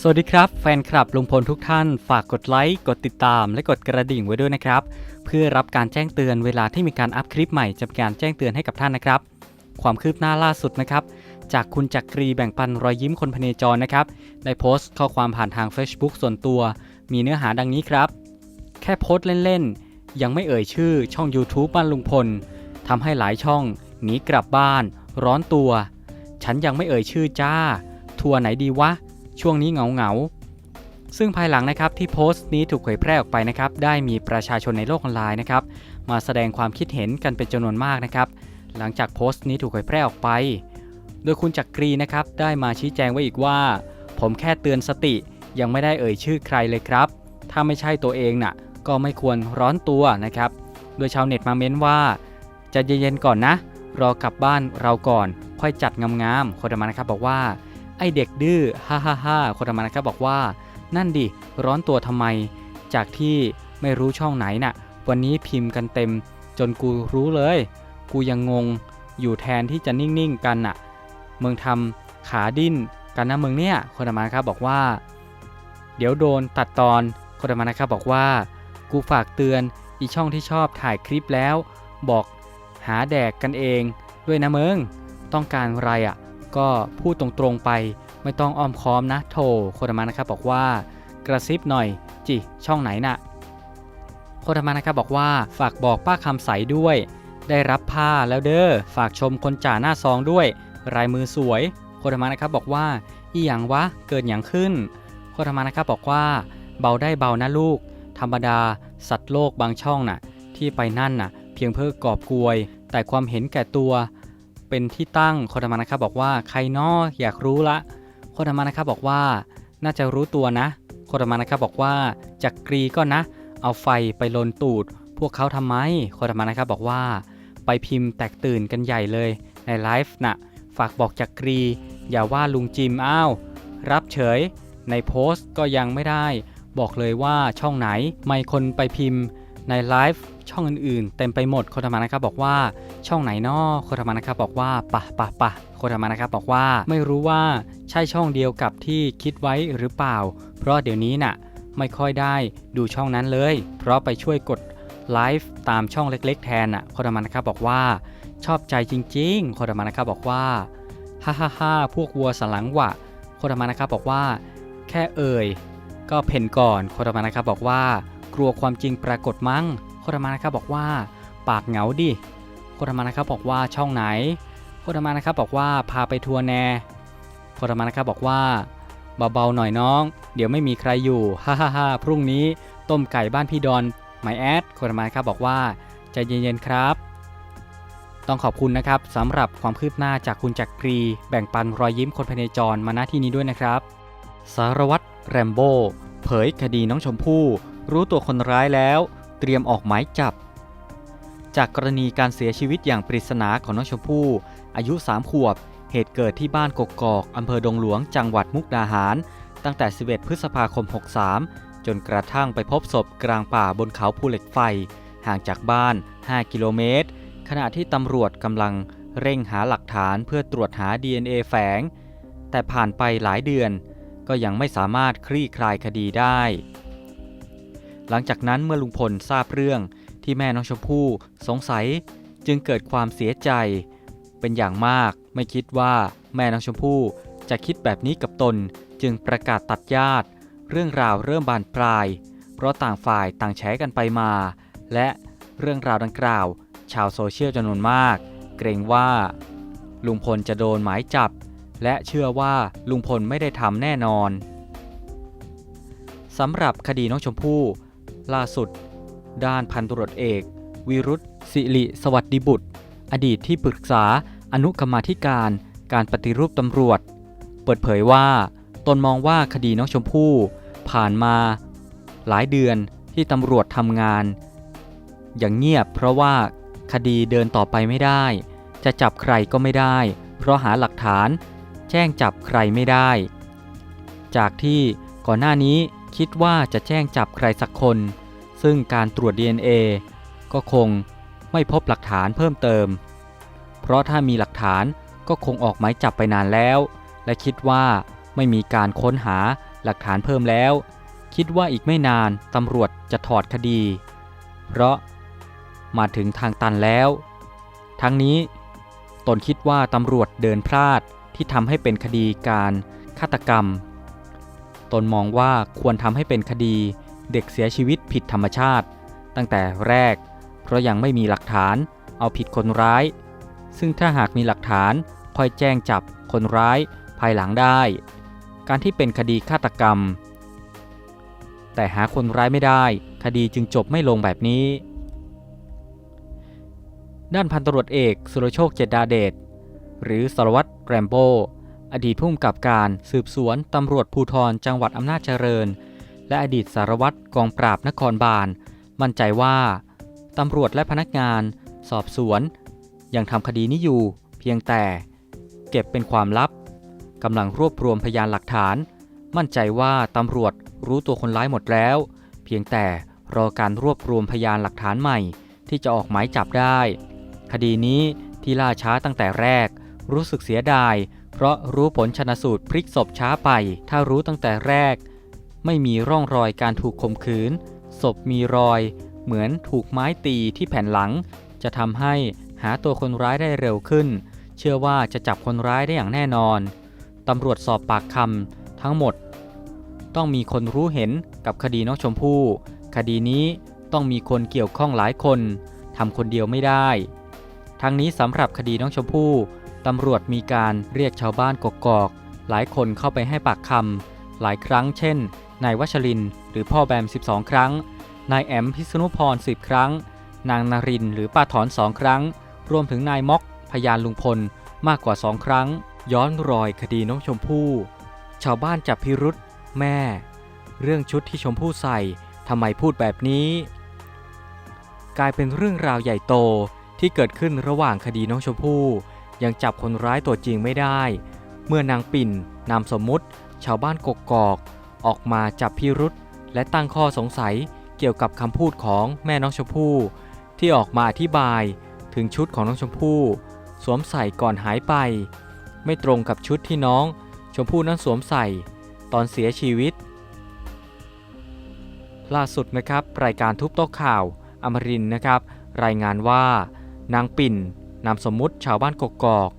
สวัสดีครับ แฟนคลับลุงพลทุกท่าน ฝากกดไลค์ กดติดตาม และกดกระดิ่งไว้ด้วยนะครับ เพื่อรับการแจ้งเตือนเวลาที่มีการอัพคลิปใหม่จะเป็นการแจ้งเตือนให้กับท่านนะครับ ความคืบหน้าล่าสุดนะครับ จากคุณจักรีแบ่งปันรอยยิ้มคนพเนจรนะครับได้โพสต์ข้อความผ่านทาง Facebook ส่วนตัว มีเนื้อหาดังนี้ครับ แค่โพสต์เล่นๆ ยังไม่เอ่ยชื่อช่อง YouTube บ้านลุงพลทำให้หลายช่องหนีกลับบ้าน ร้อนตัว ฉันยังไม่เอ่ยชื่อจ้า ทัวร์ไหนดีวะ ช่วงนี้เหงาเหงาๆซึ่งภายหลังนะครับที่โพสต์นี้ถูกเผยแพร่ออกไปนะครับ ได้มีประชาชนในโลกออนไลน์นะครับ มาแสดงความคิดเห็นกันเป็นจำนวนมากนะครับ หลังจากโพสต์นี้ถูกเผยแพร่ออกไป โดยคุณจักรีนะครับ ได้มาชี้แจงไว้อีกว่า ผมแค่เตือนสติ ยังไม่ได้เอ่ยชื่อใครเลยครับ ถ้าไม่ใช่ตัวเองน่ะ ก็ไม่ควรร้อนตัวนะครับ โดยชาวเน็ตมาเม้นว่าจะเย็นๆก่อนนะ รอกลับบ้านเราก่อน ค่อยจัดงามๆคนธรรมานะครับบอกว่า ไอเด็กดื้อฮ่าฮ่าฮ่าคนธรรมานะครับบอกว่า นั่นดิ ร้อนตัวทำไม จากที่ไม่รู้ช่องไหนน่ะ วันนี้พิมพ์กันเต็ม จนกูรู้เลย กูยังงง อยู่แทนที่จะนิ่งๆกันน่ะ มึงทำขาดิ้นกันนะมึงเนี่ย คนธรรมานครับบอกว่า เดี๋ยวโดนตัดตอน คนธรรมานะครับบอกว่า กูฝากเตือนอีช่องที่ชอบถ่ายคลิปแล้ว บอกหาแดกกันเอง ด้วยนะมึง ต้องการอะไรอะ ก็พูดตรงๆไปไม่ต้องอ้อมค้อมนะโถโคดามานะครับบอกว่ากระซิบหน่อย จิช่องไหนน่ะโคดามานะครับบอกว่าฝากบอกป้าคำใสด้วย ได้รับผ้าแล้วเด้อฝากชมคนจ่าหน้าซองด้วย รายมือสวยโคดามานะครับบอกว่าอีหยังวะเกิดอย่างขึ้นโคดามานะครับบอกว่า เบาได้เบานะลูก ธรรมดา สัตว์โลกบางช่องน่ะ ที่ไปนั่นน่ะ เพียงเพื่อกอบกวย แต่ความเห็นแก่ตัว เป็นที่ตั้งโคดามานะครับบอกว่าใครนออยากรู้ละโคดามานะครับบอกว่า น่าจะรู้ตัวนะโคดามานะครับบอกว่าจักรีก็นะ เอาไฟไปลนตูด พวกเขาทำไมโคดามานะครับบอกว่า ไปพิมพ์แตกตื่นกันใหญ่เลยในไลฟ์น่ะฝากบอกจักรี อย่าว่าลุงจิมอ้าวรับเฉย ในโพสต์ก็ยังไม่ได้ บอกเลยว่าช่องไหนไม่คนไปพิมพ์ในไลฟ์ ช่องอื่นๆ เต็มไปหมดโคดามานะครับบอกว่าช่องไหนนอโคดามานะครับบอกว่าปะปะปะโคดามานะครับบอกว่าไม่รู้ว่าใช่ช่องเดียวกับที่คิดไว้หรือเปล่า เพราะเดี๋ยวนี้น่ะไม่ค่อยได้ดูช่องนั้นเลย เพราะไปช่วยกดไลฟ์ตามช่องเล็ก ๆ แทนน่ะโคดามานะครับบอกว่าชอบใจจริงๆโคดามานะครับบอกว่าฮ่าฮ่าฮ่าพวกวัวสันหลังวะโคดามานะครับบอกว่า แค่เอ่ยก็เพ่นก่อนโคดามานะครับบอกว่ากลัวความจริงปรากฏมั้ง โคดามานะครับบอกว่า ปากเหงาดิโคดามานะครับบอกว่าช่องไหนโคดามานะครับบอกว่าพาไปทัวร์แนโคดามานะครับบอกว่าเบาๆหน่อยน้อง เดี๋ยวไม่มีใครอยู่ฮ่าฮ่าฮ่าพรุ่งนี้ต้มไก่บ้านพี่ดอนหมายแอดโคดามานะครับบอกว่าใจเย็นๆครับ ต้องขอบคุณนะครับสำหรับความคืบหน้าจากคุณจักรี แบ่งปันรอยยิ้มคนภายในจรมาณที่นี้ด้วยนะครับ สารวัตรแรมโบ้เผยคดีน้องชมพู่รู้ตัวคนร้ายแล้ว ตรียมออกหมายจับ จากกรณีการเสียชีวิตอย่างปริศนาของน้องชมพู่อายุ 3 ขวบ เหตุเกิดที่บ้านกกอกอำเภอดงหลวงจังหวัดมุกดาหาร ตั้งแต่ 11 พฤษภาคม 63 จนกระทั่งไปพบศพกลางป่าบนเขาภูเหล็กไฟ ห่างจากบ้าน 5 กิโลเมตร ขณะที่ตำรวจกำลังเร่งหาหลักฐานเพื่อตรวจหา DNA แฝง แต่ผ่านไปหลายเดือน ก็ยังไม่สามารถคลี่คลายคดีได้ หลังจากนั้นเมื่อลุงพลทราบเรื่องที่แม่น้องชมพู่สงสัยจึงเกิดความเสียใจ เป็นอย่างมากไม่คิดว่าแม่น้องชมพู่จะคิดแบบนี้กับตนจึงประกาศตัดญาติ เรื่องราวเริ่มบานปลาย เพราะต่างฝ่ายต่างแฉกันไปมา และเรื่องราวดังกล่าว ชาวโซเชียลจำนวนมาก เกรงว่า ลุงพลจะโดนหมายจับ และเชื่อว่าลุงพลไม่ได้ทำแน่นอนสำหรับคดีน้องชมพู่ ล่าสุด ด้านพันตรวจเอก วิรุธสิริสวัสดิบุตร อดีตที่ปรึกษาอนุกรรมาธิการการปฏิรูปตำรวจ เปิดเผยว่า ตนมองว่าคดีน้องชมพู่ผ่านมา หลายเดือนที่ตำรวจทำงาน อย่างเงียบเพราะว่าคดีเดินต่อไปไม่ได้ จะจับใครก็ไม่ได้ เพราะหาหลักฐาน แจ้งจับใครไม่ได้ จากที่ก่อนหน้านี้ คิดว่าจะแจ้งจับใครสักคน ซึ่งการตรวจ DNA ก็คงไม่พบหลักฐานเพิ่มเติม เพราะถ้ามีหลักฐานก็คงออกหมายจับไปนานแล้ว และคิดว่าไม่มีการค้นหาหลักฐานเพิ่มแล้ว คิดว่าอีกไม่นานตำรวจจะถอดคดี เพราะมาถึงทางตันแล้ว ทั้งนี้ ตนคิดว่าตำรวจเดินพลาดที่ทำให้เป็นคดีการฆาตกรรม ตนมองว่าควรทำให้เป็นคดีเด็กเสียชีวิตผิดธรรมชาติ ตั้งแต่แรก เพราะยังไม่มีหลักฐานเอาผิดคนร้าย ซึ่งถ้าหากมีหลักฐานค่อยแจ้งจับคนร้ายภายหลังได้ การที่เป็นคดีฆาตกรรม แต่หาคนร้ายไม่ได้ คดีจึงจบไม่ลงแบบนี้ ด้านพันตรวจเอกสุรโชคเจษดาเดชหรือสารวัตรแรมโบ อดีตผู้กำกับการสืบสวนตำรวจภูธรจังหวัดอำนาจเจริญ และอดีตสารวัตรกองปราบนครบาล มั่นใจว่าตำรวจและพนักงาน สอบสวนยังทำคดีนี้อยู่ เพียงแต่ เก็บเป็นความลับกำลังรวบรวมพยานหลักฐาน มั่นใจว่าตำรวจรู้ตัวคนร้ายหมดแล้ว เพียงแต่รอการรวบรวมพยานหลักฐานใหม่ ที่จะออกหมายจับได้ คดีนี้ที่ล่าช้าตั้งแต่แรก รู้สึกเสียดาย เพราะรู้ผลชนสูตรพลิกศพช้าไป ถ้ารู้ตั้งแต่แรก ไม่มีร่องรอยการถูกข่มขืน ศพมีรอย เหมือนถูกไม้ตีที่แผ่นหลัง จะทำให้หาตัวคนร้ายได้เร็วขึ้น เชื่อว่าจะจับคนร้ายได้อย่างแน่นอนตำรวจสอบปากคำทั้งหมด ต้องมีคนรู้เห็นกับคดีน้องชมพู่ คดีนี้ต้องมีคนเกี่ยวข้องหลายคนทำคนเดียวไม่ได้ ทั้งนี้สำหรับคดีน้องชมพู่ ตำรวจมีการเรียกชาวบ้านกกอก หลายคนเข้าไปให้ปากคำหลายครั้งเช่น นายวัชริน หรือพ่อแบม 12 ครั้ง นายแอมพิษณุพร 10 ครั้ง นางนารินหรือป้าถอน2ครั้ง รวมถึงนายม็อก พยานลุงพลมากกว่า2ครั้ง ย้อนรอยคดีน้องชมพู่ชาวบ้านจับพิรุษแม่ เรื่องชุดที่ชมพู่ใส่ทำไมพูดแบบนี้ กลายเป็นเรื่องราวใหญ่โตที่เกิดขึ้นระหว่างคดีน้องชมพู่ ยังจับคนร้ายตัวจริงไม่ได้ เมื่อนางปิ่นนามสมมุติ ชาวบ้านกกอก ออกมาจับพิรุษและตั้งข้อสงสัยเกี่ยวกับคำพูดของแม่น้องชมพู่ที่ออกมาอธิบายถึงชุดของน้องชมพู่ สวมใส่ก่อนหายไป ไม่ตรงกับชุดที่น้องชมพู่นั้นสวมใส่ตอนเสียชีวิต ล่าสุดนะครับ รายการทุบโต๊ะข่าวอมรินนะครับ รายงานว่านางปิ่น นามสมมุติชาวบ้านกกอก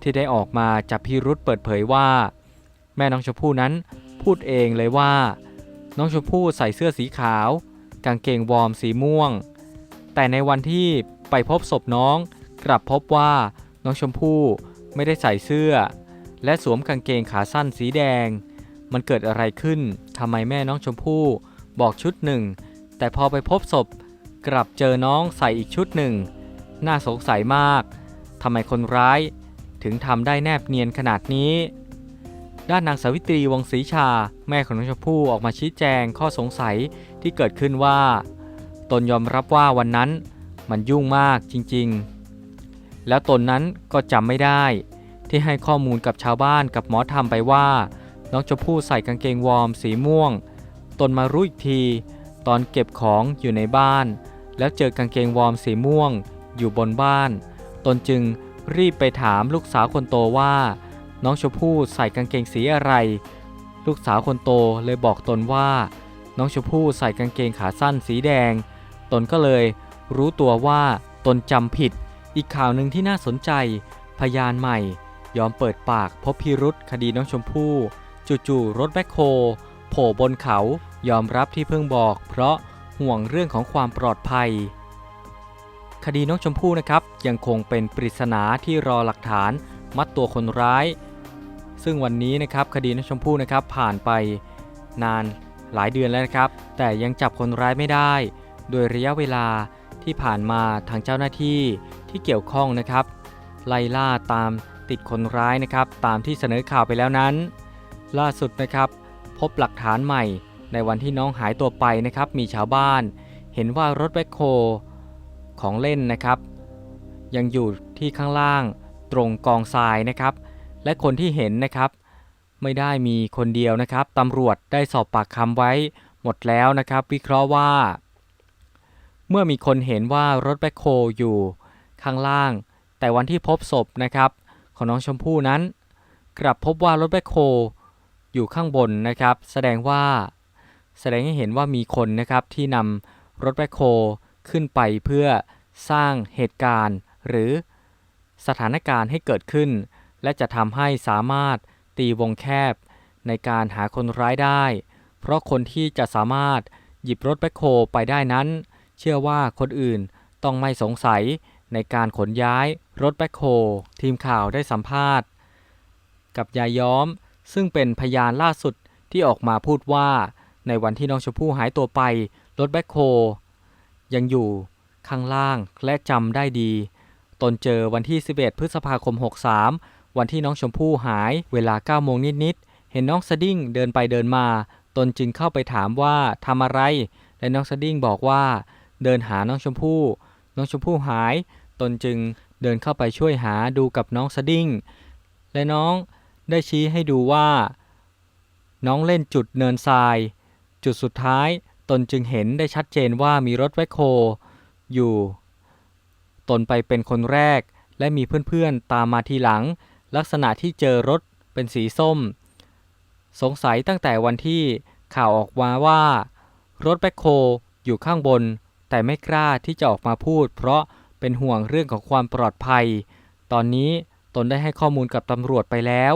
ที่ได้ออกมาจับพิรุษเปิดเผยว่า แม่น้องชมพู่นั้นพูดเองเลยว่า น้องชมพู่ใส่เสื้อสีขาว กางเกงวอร์มสีม่วง แต่ในวันที่ไปพบศพน้องกลับพบว่าน้องชมพู่ไม่ได้ใส่เสื้อ และสวมกางเกงขาสั้นสีแดง มันเกิดอะไรขึ้นทำไมแม่น้องชมพู่บอกชุดหนึ่ง แต่พอไปพบศพกลับเจอน้องใส่อีกชุดหนึ่ง น่าสงสัยมากทำไมคนร้ายถึงทำได้แนบเนียนขนาดนี้ ด้านนางสาวิตรีวงศรีชา แม่ของน้องชมพู่ออกมาชี้แจงข้อสงสัยที่เกิดขึ้นว่า ตนยอมรับว่าวันนั้นมันยุ่งมากจริงๆ แล้วตนนั้นก็จำไม่ได้ ที่ให้ข้อมูลกับชาวบ้านกับหมอธรรมไปว่า น้องชมพู่ใส่กางเกงวอร์มสีม่วง ตนมารู้อีกที ตอนเก็บของอยู่ในบ้าน แล้วเจอกางเกงวอร์มสีม่วง อยู่บนบ้าน ตนจึงรีบไปถามลูกสาวคนโตว่า น้องชมพู่ใส่กางเกงสีอะไร ลูกสาวคนโตเลยบอกตนว่า น้องชมพู่ใส่กางเกงขาสั้นสีแดง ตนก็เลยรู้ตัวว่าตนจำผิด อีกข่าวหนึ่งที่น่าสนใจ พยานใหม่ ยอมเปิดปากพบพิรุษคดีน้องชมพู่จู่ๆรถแบ็คโฮโผล่บนเขายอมรับที่เพิ่งบอก เพราะห่วงเรื่องของความปลอดภัย คดีน้องชมพู่นะครับ ยังคงเป็นปริศนาที่รอหลักฐานมัดตัวคนร้าย ซึ่งวันนี้นะครับคดีน้องชมพู่นะครับผ่านไปนานหลายเดือนแล้วนะครับ แต่ยังจับคนร้ายไม่ได้ โดยระยะเวลาที่ผ่านมาทางเจ้าหน้าที่ที่เกี่ยวข้องนะครับ ไล่ล่าตามติดคนร้ายนะครับ ตามที่เสนอข่าวไปแล้วนั้น ล่าสุดนะครับ พบหลักฐานใหม่ ในวันที่น้องหายตัวไปนะครับ มีชาวบ้าน เห็นว่ารถแบ็คโฮ ของเล่นนะครับ ยังอยู่ที่ข้างล่างตรงกองทรายนะครับ และคนที่เห็นนะครับ ไม่ได้มีคนเดียวนะครับตำรวจได้สอบปากคำไว้หมดแล้วนะครับ วิเคราะห์ว่า เมื่อมีคนเห็นว่ารถแบคโฮอยู่ข้างล่าง แต่วันที่พบศพนะครับ ของน้องชมพู่นั้น กลับพบว่ารถแบคโฮอยู่ข้างบนนะครับ แสดงว่า แสดงให้เห็นว่ามีคนนะครับที่นำรถแบคโฮ ขึ้นไปเพื่อสร้างเหตุการณ์ หรือสถานการณ์ให้เกิดขึ้น และจะทำให้สามารถตีวงแคบในการหาคนร้ายได้ เพราะคนที่จะสามารถหยิบรถแบคโฮไปได้นั้น เชื่อว่าคนอื่นต้องไม่สงสัยในการขนย้ายรถแบคโฮทีมข่าวได้สัมภาษณ์ กับยายย้อม ซึ่งเป็นพยานล่าสุดที่ออกมาพูดว่า ในวันที่น้องชมพู่หายตัวไป รถแบคโฮ ยังอยู่ข้างล่างและจำได้ดี ตนเจอวันที่ 11 พฤษภาคม 63 วันที่น้องชมพู่หายเวลา9โมงนิดๆเห็นน้องสดิ้งเดินไปเดินมา ตนจึงเข้าไปถามว่าทำอะไร และน้องสดิ้งบอกว่า เดินหาน้องชมพู่ น้องชมพู่หาย ตนจึงเดินเข้าไปช่วยหาดูกับน้องสดิ้ง และน้องได้ชี้ให้ดูว่า น้องเล่นจุดเนินทราย จุดสุดท้าย ตนจึงเห็นได้ชัดเจนว่ามีรถแวคโคอยู่ ตนไปเป็นคนแรก และมีเพื่อนๆตามมาทีหลัง ลักษณะที่เจอรถเป็นสีส้ม สงสัยตั้งแต่วันที่ข่าวออกมาว่า รถแบคโคอยู่ข้างบน แต่ไม่กล้าที่จะออกมาพูด เพราะเป็นห่วงเรื่องของความปลอดภัย ตอนนี้ตนได้ให้ข้อมูลกับตำรวจไปแล้ว